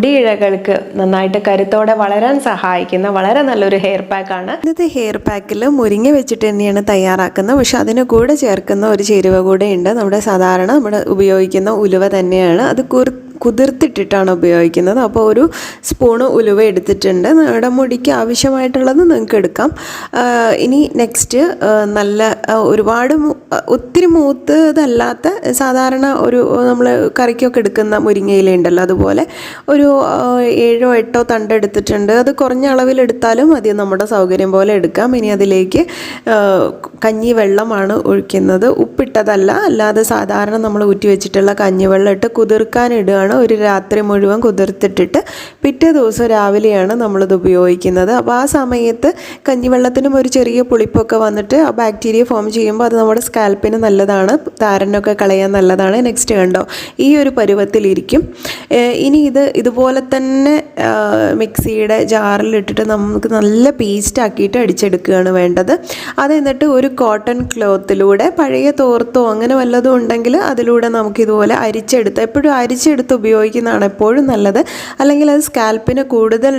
മുടിയിഴകൾക്ക് നന്നായിട്ട് കരുത്തോടെ വളരാൻ സഹായിക്കുന്ന വളരെ നല്ലൊരു ഹെയർ പാക്കാണ് ഇന്നത്തെ ഹെയർ പാക്കിൽ മുരിങ്ങ വെച്ചിട്ട് തന്നെയാണ് തയ്യാറാക്കുന്നത്. പക്ഷെ അതിന് കൂടെ ചേർക്കുന്ന ഒരു ചേരുവ കൂടെ ഉണ്ട്. നമ്മുടെ സാധാരണ നമ്മൾ ഉപയോഗിക്കുന്ന ഉലുവ തന്നെയാണ്. അത് കുർ കുതിർത്തിട്ടിട്ടാണ് ഉപയോഗിക്കുന്നത്. അപ്പോൾ ഒരു സ്പൂണ് ഉലുവ എടുത്തിട്ടുണ്ട്. നമ്മുടെ മുടിക്ക് ആവശ്യമായിട്ടുള്ളത് നിങ്ങൾക്ക് എടുക്കാം. ഇനി നെക്സ്റ്റ് നല്ല ഒരുപാട് ഒത്തിരി മൂത്തതല്ലാത്ത സാധാരണ ഒരു നമ്മൾ കറിക്കൊക്കെ എടുക്കുന്ന മുരിങ്ങയില ഉണ്ടല്ലോ. അതുപോലെ ഒരു ഏഴോ എട്ടോ തണ്ട് എടുത്തിട്ടുണ്ട്. അത് കുറഞ്ഞ അളവിലെടുത്താലും മതി. നമ്മുടെ സൗകര്യം പോലെ എടുക്കാം. ഇനി അതിലേക്ക് കഞ്ഞി വെള്ളമാണ് ഒഴിക്കുന്നത്. ഉപ്പിട്ടതല്ല. അല്ലാതെ സാധാരണ നമ്മൾ ഊറ്റി വെച്ചിട്ടുള്ള കഞ്ഞിവെള്ളം ഇട്ട് കുതിർക്കാൻ ഇടുകയാണ് ഒരു രാത്രി മുഴുവൻ കുതിർത്തിട്ടിട്ട് പിറ്റേ ദിവസം രാവിലെയാണ് നമ്മളിത് ഉപയോഗിക്കുന്നത്. അപ്പോൾ ആ സമയത്ത് കഞ്ഞിവെള്ളത്തിനും ഒരു ചെറിയ പുളിപ്പൊക്കെ വന്നിട്ട് ആ ബാക്ടീരിയ ഫോം ചെയ്യുമ്പോൾ അത് നമ്മുടെ സ്കാൽപ്പിന് നല്ലതാണ് താരനൊക്കെ കളയാൻ നല്ലതാണ്. നെക്സ്റ്റ് കണ്ടോ ഈ ഒരു പരുവത്തിലിരിക്കും. ഇനി ഇത് ഇതുപോലെ തന്നെ മിക്സിയുടെ ജാറിലിട്ടിട്ട് നമുക്ക് നല്ല പേസ്റ്റ് ആക്കിയിട്ട് അടിച്ചെടുക്കുകയാണ് വേണ്ടത്. അത് എന്നിട്ട് ഒരു കോട്ടൺ ക്ലോത്തിലൂടെ പഴയ തോർത്തോ അങ്ങനെ വല്ലതും ഉണ്ടെങ്കിൽ അതിലൂടെ നമുക്ക് ഇതുപോലെ അരിച്ചെടുത്ത് എപ്പോഴും അരിച്ചെടുത്ത് ഉപയോഗിക്കുന്നതാണ് എപ്പോഴും നല്ലത്. അല്ലെങ്കിൽ അത് സ്കാൽപ്പിന് കൂടുതൽ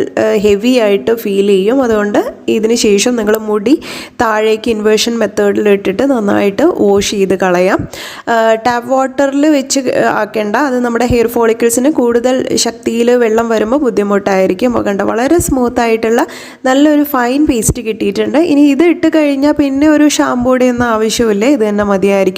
ഹെവി ആയിട്ട് ഫീൽ ചെയ്യും. അതുകൊണ്ട് ഇതിന് ശേഷം നിങ്ങൾ മുടി താഴേക്ക് ഇൻവേർഷൻ മെത്തേഡിൽ ഇട്ടിട്ട് നന്നായിട്ട് വാഷ് ചെയ്ത് കളയാം. ടാപ്പ് വാട്ടറിൽ വെച്ച് ആക്കേണ്ട. അത് നമ്മുടെ ഹെയർ ഫോളിക്കിൾസിന് കൂടുതൽ ശക്തിയിൽ വെള്ളം വരുമ്പോൾ ബുദ്ധിമുട്ടായിരിക്കും. കണ്ട വളരെ സ്മൂത്ത് ആയിട്ടുള്ള നല്ലൊരു ഫൈൻ പേസ്റ്റ് കിട്ടിയിട്ടുണ്ട്. ഇനി ഇത് ഇട്ട് കഴിഞ്ഞാൽ പിന്നെ ഒരു ഷാമ്പൂടെ ഒന്നും ആവശ്യമില്ല. ഇത് തന്നെ മതിയായിരിക്കും.